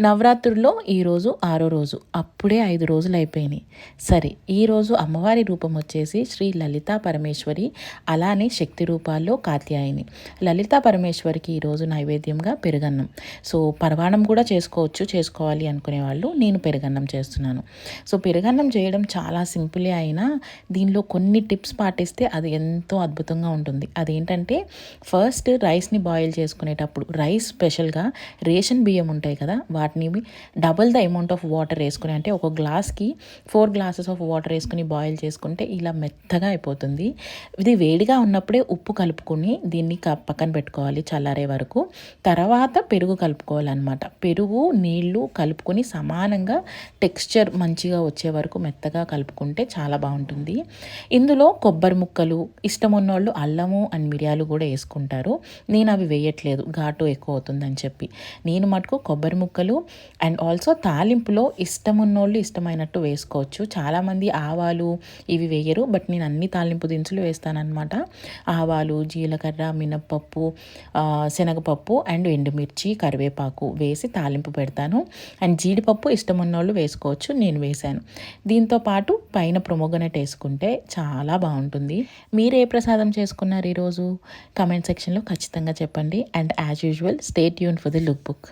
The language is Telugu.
నవరాత్రుల్లో ఈరోజు ఆరో రోజు. అప్పుడే ఐదు రోజులు అయిపోయినాయి. సరే ఈరోజు అమ్మవారి రూపం వచ్చేసి శ్రీ లలితా పరమేశ్వరి అలానే శక్తి రూపాల్లో కాత్యాయని. లలితా పరమేశ్వరికి ఈరోజు నైవేద్యంగా పెరుగన్నం. సో పరవాణం కూడా చేసుకోవచ్చు చేసుకోవాలి అనుకునే వాళ్ళు నేను పెరుగన్నం చేస్తున్నాను. సో పెరుగన్నం చేయడం చాలా సింపులే అయినా దీనిలో కొన్ని టిప్స్ పాటిస్తే అది ఎంతో అద్భుతంగా ఉంటుంది. అదేంటంటే ఫస్ట్ రైస్ని బాయిల్ చేసుకునేటప్పుడు రైస్ స్పెషల్గా రేషన్ బియ్యం ఉంటాయి కదా వాటిని double the amount of water వేసుకుని అంటే ఒక గ్లాస్కి ఫోర్ గ్లాసెస్ ఆఫ్ వాటర్ వేసుకుని బాయిల్ చేసుకుంటే ఇలా మెత్తగా అయిపోతుంది. ఇది వేడిగా ఉన్నప్పుడే ఉప్పు కలుపుకొని దీన్ని పక్కన పెట్టుకోవాలి చల్లారే వరకు. తర్వాత పెరుగు కలుపుకోవాలన్నమాట. పెరుగు నీళ్ళు కలుపుకొని సమానంగా టెక్స్చర్ మంచిగా వచ్చే వరకు మెత్తగా కలుపుకుంటే చాలా బాగుంటుంది. ఇందులో కొబ్బరి ముక్కలు ఇష్టం ఉన్నోళ్ళు అల్లము అండ్ మిరియాలు కూడా వేసుకుంటారు. నేను అవి వేయట్లేదు ఘాటు ఎక్కువ అవుతుందని చెప్పి. నేను మటుకు కొబ్బరి ముక్కలు అండ్ ఆల్సో తాలింపులో ఇష్టం ఉన్నోళ్ళు ఇష్టమైనట్టు వేసుకోవచ్చు. చాలామంది ఆవాలు ఇవి వేయరు బట్ నేను అన్ని తాలింపు దినుసులు వేస్తానన్నమాట. ఆవాలు జీలకర్ర మినప్పప్పు శనగపప్పు అండ్ ఎండుమిర్చి కరివేపాకు వేసి తాలింపు పెడతాను. అండ్ జీడిపప్పు ఇష్టం ఉన్నోళ్ళు వేసుకోవచ్చు నేను వేశాను. దీంతో పాటు పైన ప్రొమోగనెట్ వేసుకుంటే చాలా బాగుంటుంది. మీరు ఏ ప్రసాదం చేసుకున్నారు ఈరోజు? కమెంట్ సెక్షన్లో ఖచ్చితంగా చెప్పండి. అండ్ యాజ్ యూజువల్ స్టేట్ యూన్ ఫర్ ది లుక్ బుక్